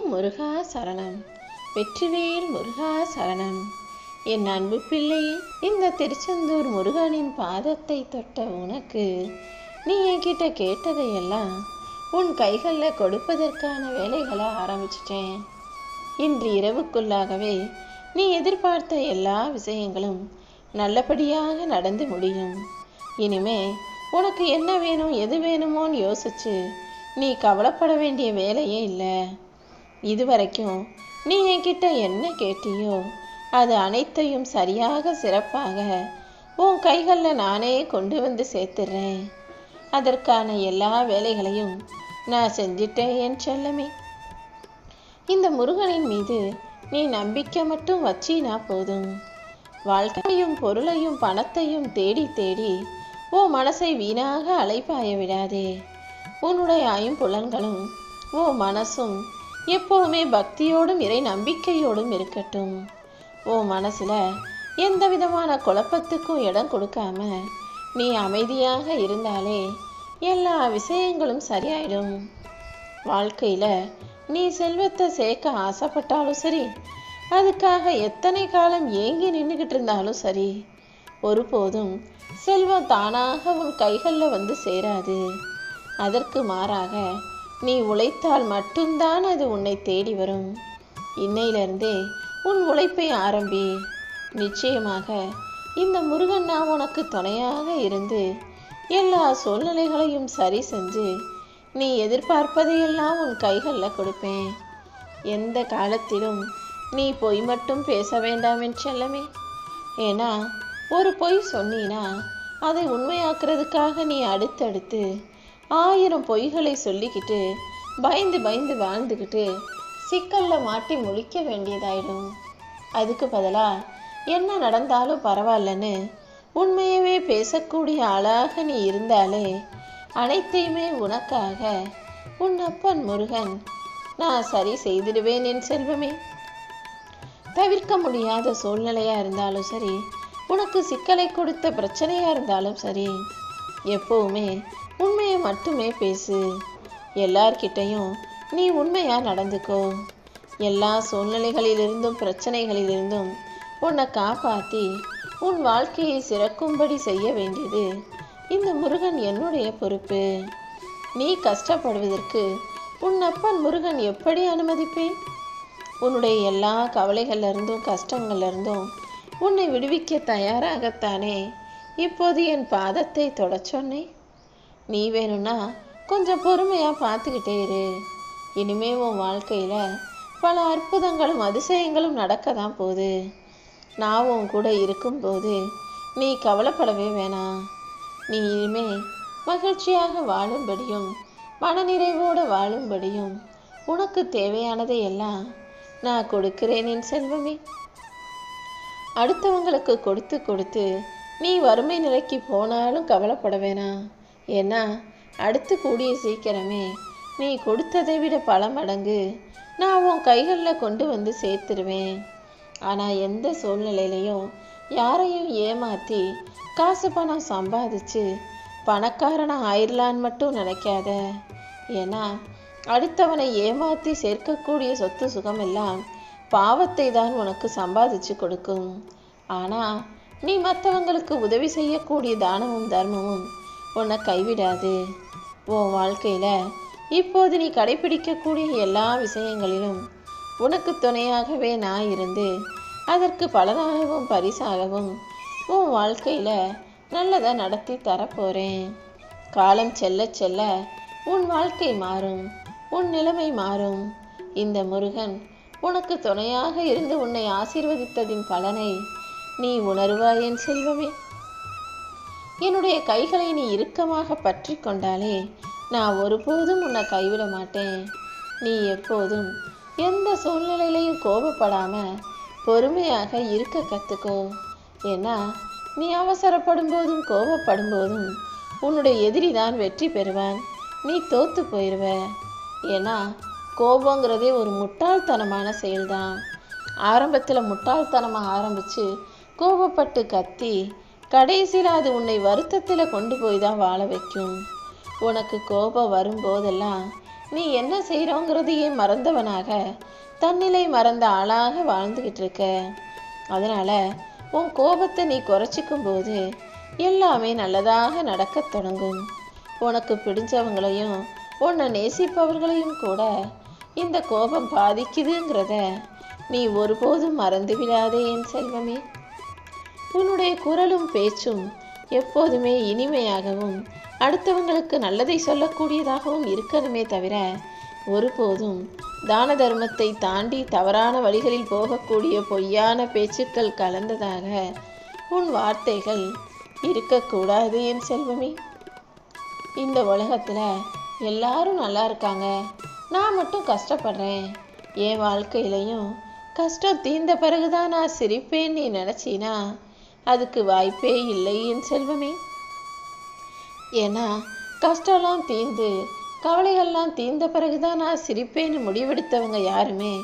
ஓம் முருகா சரணம். வெற்றிவேல் முருகா சரணம். என் அன்பு பிள்ளை இந்த திருச்செந்தூர் முருகனின் பாதத்தை தொட்ட உனக்கு நீ என்கிட்ட கேட்டதையெல்லாம் உன் கைகளில் கொடுப்பதற்கான வேலைகளை ஆரம்பிச்சிட்டேன். இன்று இரவுக்குள்ளாகவே நீ எதிர்பார்த்த எல்லா விஷயங்களும் நல்லபடியாக நடந்து முடியும். இனிமே உனக்கு என்ன வேணும் எது வேணுமோன்னு யோசிச்சு நீ கவலைப்பட வேண்டிய வேலையே இல்லை. இதுவரைக்கும் நீ என்கிட்ட என்ன கேட்டியோ அது அனைத்தையும் சரியாக சிறப்பாக உன் கைகளில் நானே கொண்டு வந்து சேர்த்துறேன். அதற்கான எல்லா வேலைகளையும் நான் செஞ்சிட்டேன் என் செல்லமே. இந்த முருகனின் மீது நீ நம்பிக்கை மட்டும் வச்சினா போதும். வாழ்க்கையும் பொருளையும் பணத்தையும் தேடி தேடி உன் மனசை வீணாக அலைப்பாய விடாதே. உன்னுடைய ஐம்புலன்களும் உன் மனசும் எப்போவுமே பக்தியோடும் இறை நம்பிக்கையோடும் இருக்கட்டும். ஓ மனசுல எந்த விதமான குழப்பத்துக்கும் இடம் கொடுக்காம நீ அமைதியாக இருந்தாலே எல்லா விஷயங்களும் சரியாயிடும். வாழ்க்கையில நீ செல்வத்தை சேர்க்க ஆசைப்பட்டாலும் சரி அதுக்காக எத்தனை காலம் ஏங்கி நின்றுக்கிட்டு இருந்தாலும் சரி ஒருபோதும் செல்வம் தானாக உன் கைகளில் வந்து சேராது. அதற்கு மாறாக நீ உழைத்தால் மட்டும்தான் அது உன்னை தேடி வரும். இன்னையிலிருந்தே உன் உழைப்பை ஆரம்பி. நிச்சயமாக இந்த முருகன் நான் உனக்கு துணையாக இருந்து எல்லா சூழ்நிலைகளையும் சரி செஞ்சு நீ எதிர்பார்ப்பதையெல்லாம் உன் கைகளில் கொடுப்பேன். எந்த காலத்திலும் நீ பொய் மட்டும் பேச வேண்டாம் என் செல்லமே. ஏன்னா ஒரு பொய் சொன்னீனா அதை உண்மையாக்குறதுக்காக நீ அடுத்தடுத்து ஆயிரம் பொய்களை சொல்லிக்கிட்டு பயந்து பயந்து வாழ்ந்துக்கிட்டு சிக்கலில் மாட்டி முழிக்க வேண்டியதாயிடும். அதுக்கு பதிலாக என்ன நடந்தாலும் பரவாயில்லன்னு உண்மையவே பேசக்கூடிய ஆளாக நீ இருந்தாலே அனைத்தையுமே உனக்காக உன் அப்பன் முருகன் நான் சரி செய்திடுவேன் என் செல்வமே. தவிர்க்க முடியாத சூழ்நிலையாக இருந்தாலும் சரி உனக்கு சிக்கலை கொடுத்த பிரச்சனையாக இருந்தாலும் சரி எப்போவுமே உண்மையை மட்டுமே பேசு. எல்லார்கிட்டையும் நீ உண்மையாக நடந்துக்கோ. எல்லா சூழ்நிலைகளிலிருந்தும் பிரச்சனைகளிலிருந்தும் உன்னை காப்பாற்றி உன் வாழ்க்கையை சிறக்கும்படி செய்ய வேண்டியது இந்த முருகன் என்னுடைய பொறுப்பு. நீ கஷ்டப்படுவதற்கு உன் அப்பன் முருகன் எப்படி அனுமதிப்பேன்? உன்னுடைய எல்லா கவலைகளிலிருந்தும் கஷ்டங்கள்லேருந்தும் உன்னை விடுவிக்க தயாராகத்தானே? இப்போது என் பாதத்தை தொடச்சொன்னே நீ வேணும்னா கொஞ்சம் பொறுமையாக பார்த்துக்கிட்டே இரு. இனிமே உன் வாழ்க்கையில் பல அற்புதங்களும் அதிசயங்களும் நடக்க தான் போகுது. நான் உன் கூட இருக்கும்போது நீ கவலைப்படவே வேணாம். நீ இனிமே மகிழ்ச்சியாக வாழும்படியும் மனநிறைவோடு வாழும்படியும் உனக்கு தேவையானதை எல்லாம் நான் கொடுக்கிறேன் என் செல்வமே. அடுத்தவங்களுக்கு கொடுத்து கொடுத்து நீ வறுமை நிலைக்கு போனாலும் கவலைப்பட வேணாம். ஏன்னா அடுத்து கூடிய சீக்கிரமே நீ கொடுத்ததை விட பல மடங்கு நான் உன் கைகளில் கொண்டு வந்து சேர்த்துருவேன். ஆனால் எந்த சூழ்நிலையிலையும் யாரையும் ஏமாற்றி காசு பணம் சம்பாதிச்சு பணக்காரனாக ஆயிரலான்னு மட்டும் நினைக்காத. ஏன்னா அடுத்தவனை ஏமாற்றி சேர்க்கக்கூடிய சொத்து சுகமெல்லாம் பாவத்தை தான் உனக்கு சம்பாதிச்சு கொடுக்கும். ஆனால் நீ மற்றவங்களுக்கு உதவி செய்யக்கூடிய தானமும் தர்மமும் உன்னை கைவிடாது. உன் வாழ்க்கையில் இப்போது நீ கடைபிடிக்கக்கூடிய எல்லா விஷயங்களிலும் உனக்கு துணையாகவே நான் இருந்து அதற்கு பலனாகவும் பரிசாகவும் உன் வாழ்க்கையில் நல்லதை நடத்தி தரப்போகிறேன் காலம் செல்ல செல்ல உன் வாழ்க்கை மாறும் உன் நிலைமை மாறும். இந்த முருகன் உனக்கு துணையாக இருந்து உன்னை ஆசீர்வதித்ததின் பலனை நீ உணர்வாய் என் செல்வமே. என்னுடைய கைகளை நீ இறுக்கமாக பற்றி கொண்டாலே நான் ஒருபோதும் உன்னை கைவிட மாட்டேன். நீ எப்போதும் எந்த சூழ்நிலையிலையும் கோபப்படாமல் பொறுமையாக இருக்க கற்றுக்கோ ஏன்னா நீ அவசரப்படும் போதும் கோபப்படும் போதும் உன்னுடைய எதிரி தான் வெற்றி பெறுவான். நீ தோத்து போயிடுவ ஏன்னா கோபங்கிறதே ஒரு முட்டாள்தனமான செயல்தான். ஆரம்பத்தில் முட்டாள்தனமாக ஆரம்பித்து கோபப்பட்டு கத்தி கடைசியில் அது உன்னை வருத்தத்தில் கொண்டு போய் தான் வாழ வைக்கும். உனக்கு கோபம் வரும்போதெல்லாம் நீ என்ன செய்கிறோங்கிறதையே மறந்தவனாக? தன்னிலை மறந்த ஆளாக வாழ்ந்துக்கிட்டு இருக்க. அதனால் உன் கோபத்தை நீ குறைச்சிக்கும் போது எல்லாமே நல்லதாக நடக்கத் தொடங்கும். உனக்கு பிடிச்சவங்களையும் உன்னை நேசிப்பவர்களையும் கூட இந்த கோபம் பாதிக்குதுங்கிறத நீ ஒருபோதும் மறந்து விடாதே என் செல்வமே. உன்னுடைய குரலும் பேச்சும் எப்போதுமே இனிமையாகவும் அடுத்தவங்களுக்கு நல்லதை சொல்லக்கூடியதாகவும் இருக்கணுமே தவிர ஒருபோதும் தான தர்மத்தை தாண்டி தவறான வழிகளில் போகக்கூடிய பொய்யான பேச்சுக்கள் கலந்ததாக உன் வார்த்தைகள் இருக்கக்கூடாது என் செல்வமே. இந்த உலகத்தில் எல்லாரும் நல்லா இருக்காங்க. நான் மட்டும் கஷ்டப்படுறேன். என் வாழ்க்கையிலையும் கஷ்டம் தீர்ந்த பிறகுதான் நான் சிரிப்பேன் நீ நினச்சினா? அதுக்கு வாய்ப்பே இல்லை என் செல்வமே. ஏன்னா கஷ்டம்லாம் தீர்ந்து கவலைகள்லாம் தீர்ந்த பிறகுதான் நான் சிரிப்பேன்னு முடிவெடுத்தவங்க யாருமே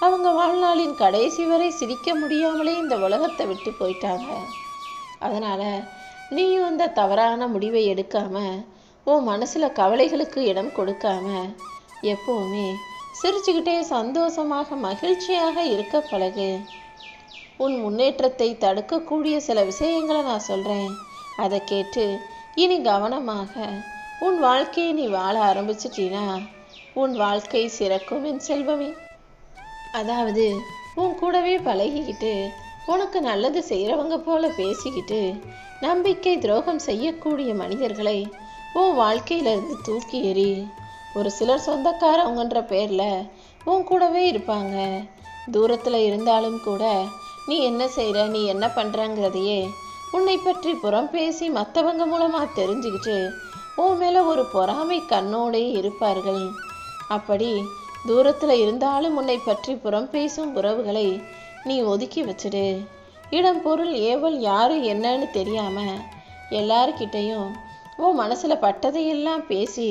அவங்க வாழ்நாளின் கடைசி வரை சிரிக்க முடியாமலே இந்த உலகத்தை விட்டு போயிட்டாங்க. அதனால நீயும் இந்த தவறான முடிவை எடுக்காம உன் மனசுல கவலைகளுக்கு இடம் கொடுக்காம எப்போவுமே சிரிச்சுக்கிட்டே சந்தோஷமாக மகிழ்ச்சியாக இருக்க பழகு. உன் முன்னேற்றத்தை தடுக்கக்கூடிய சில விஷயங்களை நான் சொல்கிறேன் அதை கேட்டு இனி கவனமாக உன் வாழ்க்கையை நீ வாழ ஆரம்பிச்சிட்டீனா? உன் வாழ்க்கை சிறக்கும் என் செல்வமே. அதாவது உன் கூடவே பழகிக்கிட்டு உனக்கு நல்லது செய்கிறவங்க போல பேசிக்கிட்டு நம்பிக்கை துரோகம் செய்யக்கூடிய மனிதர்களை உன் வாழ்க்கையிலிருந்து தூக்கி எறி ஒரு சிலர் சொந்தக்காரவங்கன்ற பேரில் உன் கூடவே இருப்பாங்க. தூரத்தில் இருந்தாலும் கூட நீ என்ன செய்கிற நீ என்ன பண்ணுறங்கிறதையே உன்னை பற்றி புறம் பேசி மற்றவங்க மூலமாக தெரிஞ்சுக்கிட்டு உன் மேலே ஒரு பொறாமை கண்ணோடே இருப்பார்கள். அப்படி தூரத்தில் இருந்தாலும் உன்னை பற்றி புறம் பேசும் உறவுகளை நீ ஒதுக்கி வச்சிடு. இடம் பொருள் ஏவல் யாரு என்னன்னு தெரியாமல் எல்லார்கிட்டையும் உன் மனசில் பட்டதையெல்லாம் பேசி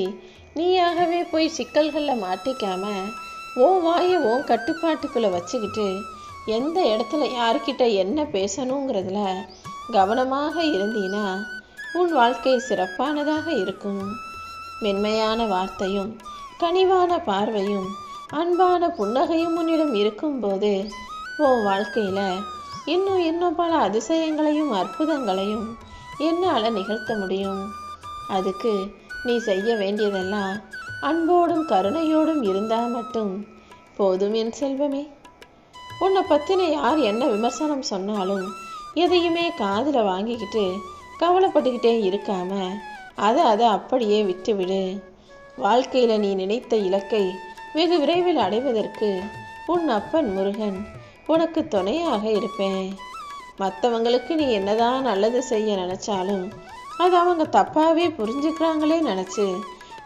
நீயாகவே போய் சிக்கல்களில் மாட்டிக்காம உன் வாயை உன் கட்டுப்பாட்டுக்குள்ளே வச்சுக்கிட்டு எந்த இடத்துல யார்கிட்ட என்ன பேசணுங்கிறதுல கவனமாக இருந்தீனா உன் வாழ்க்கை சிறப்பானதாக இருக்கும். மென்மையான வார்த்தையும் கனிவான பார்வையும் அன்பான புன்னகையும் உன்னிடம் இருக்கும்போது உன் வாழ்க்கையில் இன்னும் இன்னும் பல அதிசயங்களையும் அற்புதங்களையும் என்னால் நிகழ்த்த முடியும். அதுக்கு நீ செய்ய வேண்டியதெல்லாம் அன்போடும் கருணையோடும் இருந்தால் மட்டும் போதும் என் செல்வமே. உன்னை பற்றின யார் என்ன விமர்சனம் சொன்னாலும் எதையுமே காதில் வாங்கிக்கிட்டு கவலைப்பட்டுக்கிட்டே இருக்காம அதை அதை அப்படியே விட்டுவிடு. வாழ்க்கையில் நீ நினைத்த இலக்கை வெகு விரைவில் அடைவதற்கு உன் அப்பன் முருகன் உனக்கு துணையாக இருப்பேன். மற்றவங்களுக்கு நீ என்னதான் நல்லது செய்ய நினச்சாலும் அது அவங்க தப்பாகவே புரிஞ்சுக்கிறாங்களே நினச்சி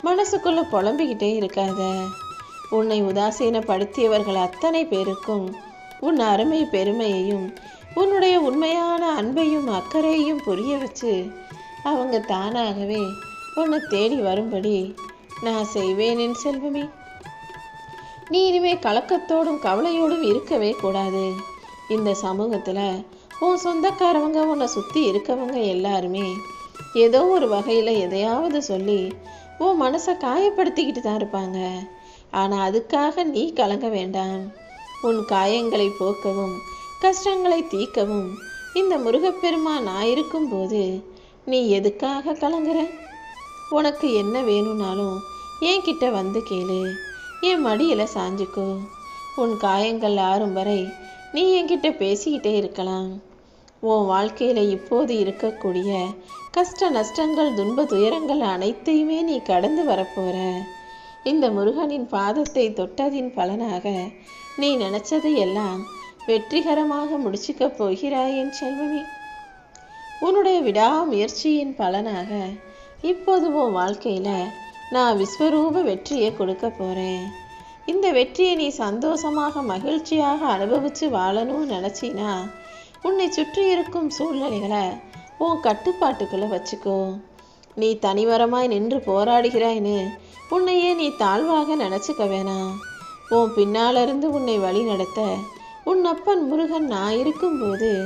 மனசுக்குள்ளே புலம்பிக்கிட்டே இருக்காத. உன்னை உதாசீனப்படுத்தியவர்கள் அத்தனை பேருக்கும் உன் அருமை பெருமையையும் உன்னுடைய உண்மையான அன்பையும் அக்கறையையும் புரிய வச்சு அவங்க தானாகவே உன்னை தேடி வரும்படி நான் செய்வேன் என் செல்வமே. நீ இனிமே கலக்கத்தோடும் கவலையோடும் இருக்கவே கூடாது. இந்த சமூகத்தில் உன் சொந்தக்காரவங்க உன்னை சுற்றி இருக்கவங்க எல்லாருமே ஏதோ ஒரு வகையில் எதையாவது சொல்லி உன் மனசை காயப்படுத்திக்கிட்டு தான் இருப்பாங்க. ஆனால் அதுக்காக நீ கலங்க வேண்டாம். உன் காயங்களை போக்கவும் கஷ்டங்களை தீர்க்கவும். இந்த முருகப்பெருமான் நான் இருக்கும்போது நீ எதுக்காக கலங்குற? உனக்கு என்ன வேணும்னாலும் என்கிட்ட வந்து கேளு. என் மடியில் சாஞ்சுக்கோ. உன் காயங்கள் ஆறும் வரை நீ என்கிட்ட பேசிக்கிட்டே இருக்கலாம். உன் வாழ்க்கையில் இப்போது இருக்கக்கூடிய கஷ்ட நஷ்டங்கள் துன்ப துயரங்கள் அனைத்தையுமே நீ கடந்து வரப்போகிற இந்த முருகனின் பாதத்தை தொட்டதின் பலனாக நீ நினைச்சதை எல்லாம் வெற்றிகரமாக முடிச்சுக்க போகிறாய் என் செல்வமே. உன்னுடைய விடாமுயற்சியின் பலனாக இப்போது உன் வாழ்க்கையில் நான் விஸ்வரூப வெற்றியை கொடுக்க போகிறேன் இந்த வெற்றியை நீ சந்தோஷமாக மகிழ்ச்சியாக அனுபவித்து வாழணும்னு நினச்சினா உன்னை சுற்றி இருக்கும் சூழ்நிலைகளை உன் கட்டுப்பாட்டுக்குள்ளே வச்சுக்கோ. நீ தனிமரமாய் நின்று போராடுகிறாய்னு. உன்னையே நீ தாழ்வாக நினச்சிக்க வேணாம். உன் பின்னால இருந்து உன்னை வழி நடத்த உன் அப்பன் முருகன் நான் இருக்கும்போது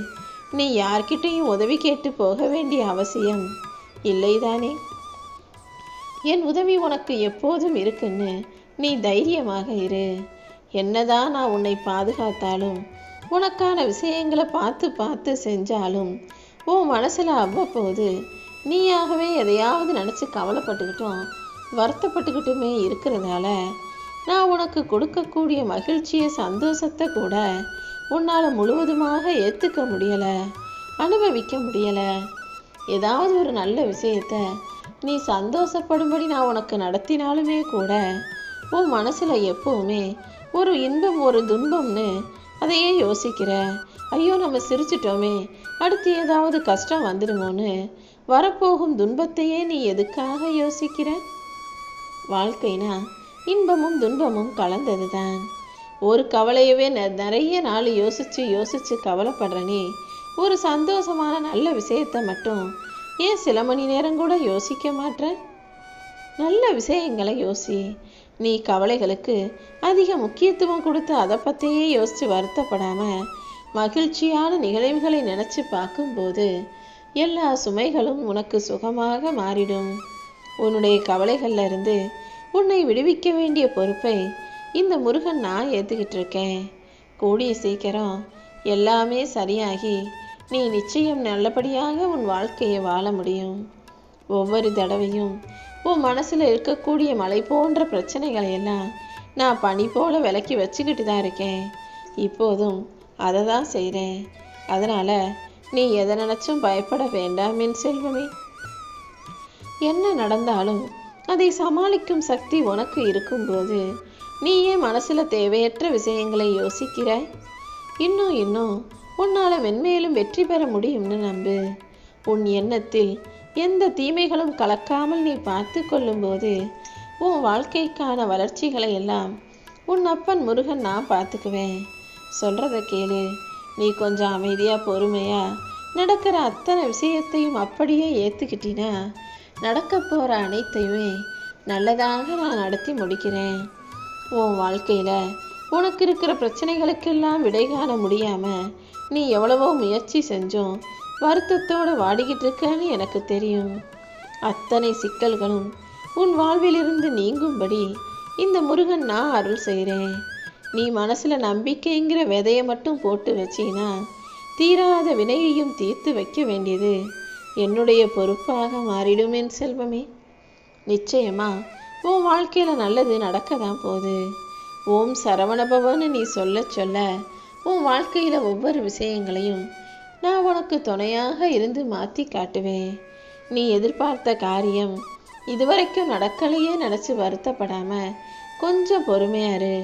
நீ யார்கிட்டையும் உதவி கேட்டு போக வேண்டிய அவசியம் இல்லைதானே? என் உதவி உனக்கு எப்போதும் இருக்குன்னு நீ தைரியமாக இரு. என்னதான் நான் உன்னை பாதுகாத்தாலும் உனக்கான விஷயங்களை பார்த்து பார்த்து செஞ்சாலும் உன் மனசில் அவ்வப்போது நீயாகவே எதையாவது நினச்சி கவலைப்பட்டுக்கிட்டும் வருத்தப்பட்டுக்கிட்டுமே இருக்கிறதால நான் உனக்கு கொடுக்கக்கூடிய மகிழ்ச்சியை சந்தோஷத்தை கூட உன்னால் முழுவதுமாக ஏற்றுக்க முடியலை அனுபவிக்க முடியலை. ஏதாவது ஒரு நல்ல விஷயத்த நீ சந்தோஷப்படும்படி நான் உனக்கு நடத்தினாலுமே கூட உன் மனசில் எப்போவுமே ஒரு இன்பம் ஒரு துன்பம்னு அதையே யோசிக்கிற. ஐயோ நம்ம சிரிச்சிட்டோமே அடுத்து ஏதாவது கஷ்டம் வந்துடுமோன்னு வரப்போகும் துன்பத்தையே நீ எதுக்காக யோசிக்கிற? வாழ்க்கைனா இன்பமும் துன்பமும் கலந்தது தான் ஒரு கவலையவே நிறைய நாள் யோசிச்சு யோசிச்சு கவலைப்படுறனே ஒரு சந்தோஷமான நல்ல விஷயத்தை மட்டும் ஏன் சில மணி நேரம் கூட யோசிக்க மாட்ற? நல்ல விஷயங்களை யோசி. நீ கவலைகளுக்கு அதிக முக்கியத்துவம் கொடுத்து அதை பற்றியே யோசித்து வருத்தப்படாமல் மகிழ்ச்சியான நிகழ்வுகளை நினச்சி பார்க்கும்போது எல்லா சுமைகளும் உனக்கு சுகமாக மாறிடும். உன்னுடைய கவலைகள்ல இருந்து உன்னை விடுவிக்க வேண்டிய பொறுப்பை இந்த முருகன் நான் ஏற்றுக்கிட்டு இருக்கேன் கூடிய சீக்கிரம் எல்லாமே சரியாகி நீ நிச்சயம் நல்லபடியாக உன் வாழ்க்கையை வாழ முடியும். ஒவ்வொரு தடவையும் உன் மனசில் இருக்கக்கூடிய மலை போன்ற பிரச்சனைகளை எல்லாம் நான் பனி போல விலக்கி வச்சுக்கிட்டு தான் இருக்கேன். இப்போதும் அதை தான் செய்கிறேன் அதனால் நீ எதை நினைச்சும் பயப்பட வேண்டாம் என் செல்வமே. என்ன நடந்தாலும் அதை சமாளிக்கும் சக்தி உனக்கு இருக்கும்போது நீ ஏன் மனசில் தேவையற்ற விஷயங்களை யோசிக்கிறாய். இன்னும் இன்னும் உன்னால் மென்மேலும் வெற்றி பெற முடியும்னு நம்பு. உன் எண்ணத்தில் எந்த தீமைகளும் கலக்காமல் நீ பார்த்து கொள்ளும்போது உன் வாழ்க்கைக்கான வளர்ச்சிகளை எல்லாம் உன் அப்பன் முருகன் நான் பார்த்துக்குவேன். சொல்கிறத கேளு. நீ கொஞ்சம் அமைதியாக பொறுமையாக நடக்கிற அத்தனை விஷயத்தையும் அப்படியே ஏற்றுக்கிட்டினா நடக்க போகிற அனைத்தையுமே நல்லதாக நான் நடத்தி முடிக்கிறேன். உன் வாழ்க்கையில் உனக்கு இருக்கிற பிரச்சனைகளுக்கெல்லாம் விடை காண முடியாமல் நீ எவ்வளவோ முயற்சி செஞ்சும் வருத்தத்தோடு வாடிக்கிட்டு இருக்கன்னு எனக்கு தெரியும். அத்தனை சிக்கல்களும் உன் வாழ்விலிருந்து நீங்கும்படி இந்த முருகன் நான் அருள் செய்கிறேன் நீ மனசில் நம்பிக்கைங்கிற விதையை மட்டும் போட்டு வச்சினா தீராத வினையையும் தீர்த்து வைக்க வேண்டியது என்னுடைய பொறுப்பாக மாறிடும் என் செல்வமே. நிச்சயமா உன் வாழ்க்கையில் நல்லது நடக்க தான் போகுது. ஓம் சரவணபவன்னு நீ சொல்ல சொல்ல உன் வாழ்க்கையில் ஒவ்வொரு விஷயங்களையும் நான் உனக்கு துணையாக இருந்து மாற்றி காட்டுவேன். நீ எதிர்பார்த்த காரியம் இதுவரைக்கும் நடக்கலையே நினச்சி வருத்தப்படாமல் கொஞ்சம் பொறுமையாரு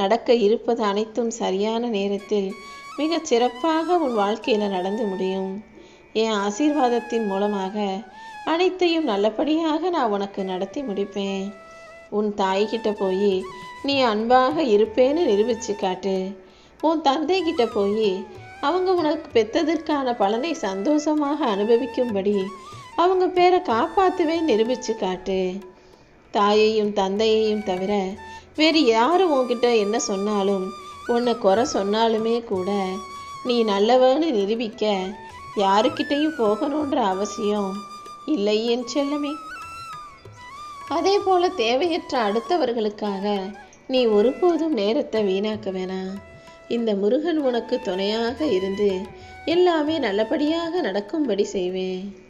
நடக்க இருப்பது அனைத்தும் சரியான நேரத்தில் மிகச் சிறப்பாக உன் வாழ்க்கையில் நடந்து முடியும். என் ஆசீர்வாதத்தின் மூலமாக அனைத்தையும் நல்லபடியாக நான் உனக்கு நடத்தி முடிப்பேன். உன் தாய்கிட்ட போய் நீ அன்பாக இருப்பேன்னு நிரூபிச்சு காட்டு. உன் தந்தை கிட்ட போய் அவங்க உனக்கு பெத்ததற்கான பலனை சந்தோஷமாக அனுபவிக்கும்படி அவங்க பேரை காப்பாற்றுவேன் நிரூபிச்சு காட்டு. தாயையும் தந்தையையும் தவிர வேறு யாரும் உன்கிட்ட என்ன சொன்னாலும் உன்னை குறை சொன்னாலுமே கூட நீ நல்லவன்னு நிரூபிக்க யாருக்கிட்டையும் போகணுன்ற அவசியம் இல்லை என் செல்லமே. அதே போல தேவையற்ற அடுத்தவர்களுக்காக நீ ஒருபோதும் நேரத்தை வீணாக்க வேணாம். இந்த முருகன் உனக்கு துணையாக இருந்து எல்லாமே நல்லபடியாக நடக்கும்படி செய்வேன்.